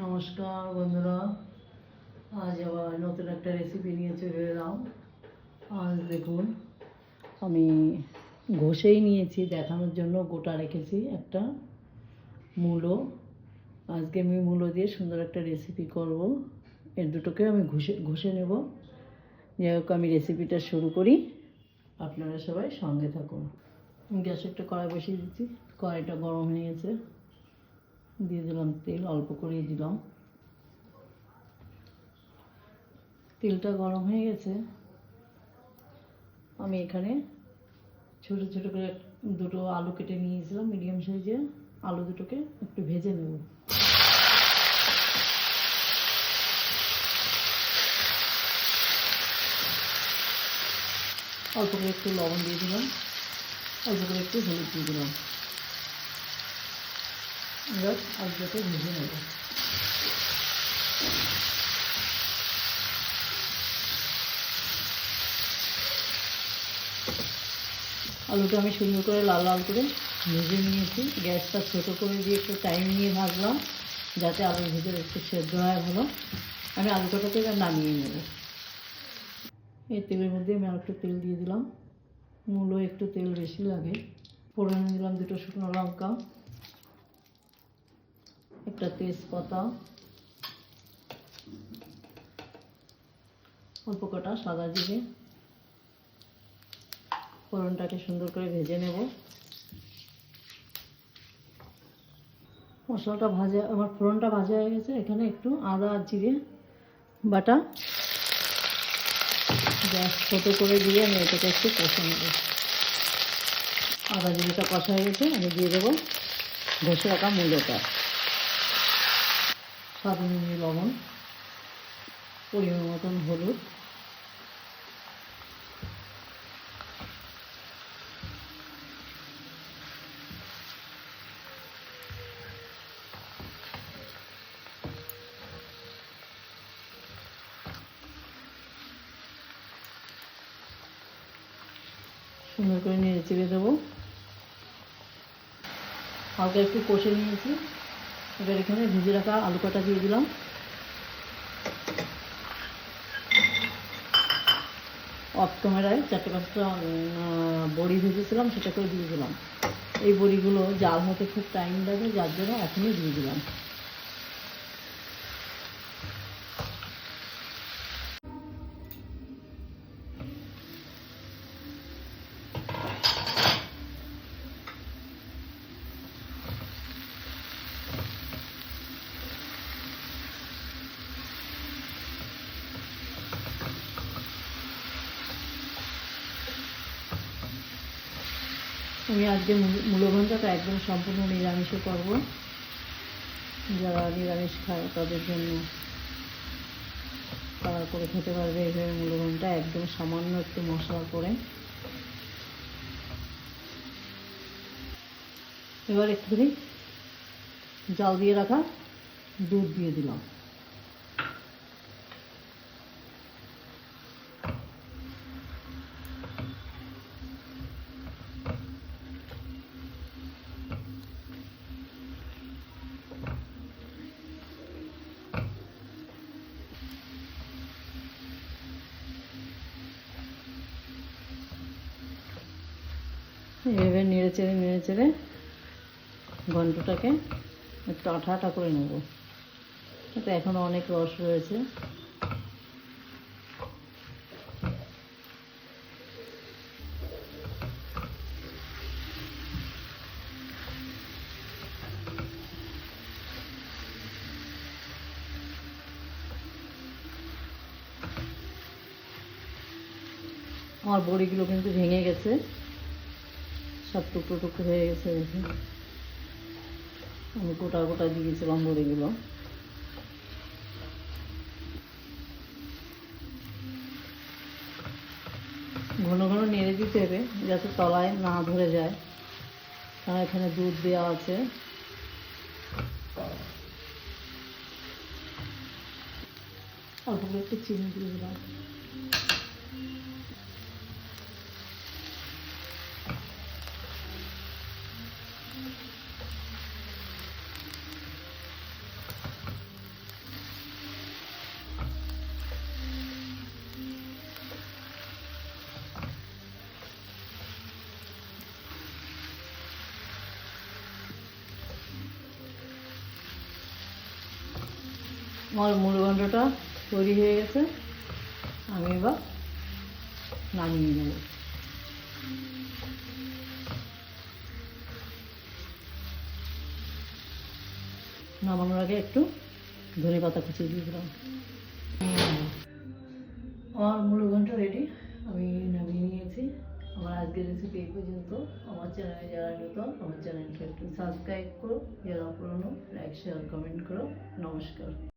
নমস্কার বন্ধুরা। আজ আবার নতুন একটা রেসিপি নিয়ে চলে এলাম। আজ দেখুন, আমি ঘষেই নিয়েছি, দেখানোর জন্য গোটা রেখেছি একটা মূলো। আজকে আমি মূলো দিয়ে সুন্দর একটা রেসিপি করব। এর দুটোকে আমি ঘষে ঘষে নেব। যাই হোক, আমি রেসিপিটা শুরু করি। আপনারা সবাই সঙ্গে থাকুন। গ্যাসে একটা কড়াই বসিয়ে দিচ্ছি। কড়াইটা গরম হয়ে গেছে। দিয়ে দিলাম তেল, অল্প করে দিলাম। তেলটা গরম হয়ে গেছে। আমি এখানে ছোট ছোট করে দুটো আলু কেটে নিয়েছিলাম, মিডিয়াম সাইজে। আলু দুটোকে একটু ভেজে নেব। অল্প করে একটু লবণ দিয়ে দিলাম, অল্প করে একটু হলুদ দিয়ে দিলাম। এবার আলুটাকে ভেজে নেব আলুটা আমি সুন্দর করে লাল লাল করে ভেজে নিয়েছি। গ্যাসটা ছোটো করে দিয়ে একটু টাইম নিয়ে ভাজলাম, যাতে আলুর ভিতরে একটু সেদ্ধ হয় ভালো। আমি আলু কটাকে এবার নামিয়ে নেব। এই তেলের মধ্যে আমি আর একটু তেল দিয়ে দিলাম। মূলো একটু তেল বেশি লাগে। ফোড়নে দিলাম দুটো শুকনো লঙ্কা। একটা তেজপাতা, অল্প কটা সাদা জিরে, ফোড়নটাকে সুন্দর করে ভেজে নেব। মশলাটা ভাজা, আমার ফোড়নটা ভাজা হয়ে গেছে, এখানে একটু আদা জিরে বাটা। গ্যাস ছোটো করে দিয়ে আমি এটাকে একটু কষে নেব। আদা জিরেটা কষা হয়ে গেছে, আমি দিয়ে দেবো ঘষে রাখা মূল্যটা। স্বাদ অনুযায়ী লবণ, পরিমাণ মতন হলুদ। সুন্দর করে নেড়ে চেড়ে দেবো। হালকা একটু কষে নিয়েছি। এবার এখানে ভেজে রাখা আলু কাটা দিয়ে দিলাম। অফ ক্যামেরায় চারটে পাঁচটা বড়ি ভেজেছিলাম, সেটাকেও দিয়ে দিলাম। এই বড়িগুলো জাল হতে খুব টাইম লাগে, যার জন্য এখনই দিয়ে দিলাম। আমি আজকে মূলঘণ্টাটা একদম সম্পূর্ণ নিরামিষে করব। যারা নিরামিষ খায় তাদের জন্য তারা করে খেতে পারবে এইভাবে মূলঘণ্টা একদম সামান্য একটু মশলা করে। এবার একটুখানি জাল দিয়ে রাখা দুধ দিয়ে দিলাম। এভাবে নেড়ে চেড়ে নেড়ে চেড়ে ঘন্টটাকে একটু আঠা আঠা করে নেব। এটা এখনও অনেক রস রয়েছে। আমার বড়িগুলো কিন্তু ভেঙে গেছে। সব টুকরো টুকরো হয়ে গেছে। দেখুন আমি গোটা গোটা দিয়েছিলাম বড়িগুলো ঘন ঘন নেড়ে দিতে হবে, যাতে তলায় না ধরে যায়। কারণ এখানে দুধ দেওয়া আছে। অল্প একটু চিনি দিয়ে দিলাম। আমার মূলগণ্ডটা তৈরি হয়ে গেছে। আমি এবার নামিয়ে নেব। নামানোর আগে একটু ধনে পাতা কুচিয়ে দিয়ে দিলাম। আমার মূলঘণ্টা রেডি আমি নামিয়ে নিয়েছি। আমার আজকের রেসিপি এই পর্যন্ত। আমার চ্যানেলে যারা নতুন, আমার চ্যানেলকে একটু সাবস্ক্রাইব করো, যারা পুরনো লাইক শেয়ার কমেন্ট করো। নমস্কার।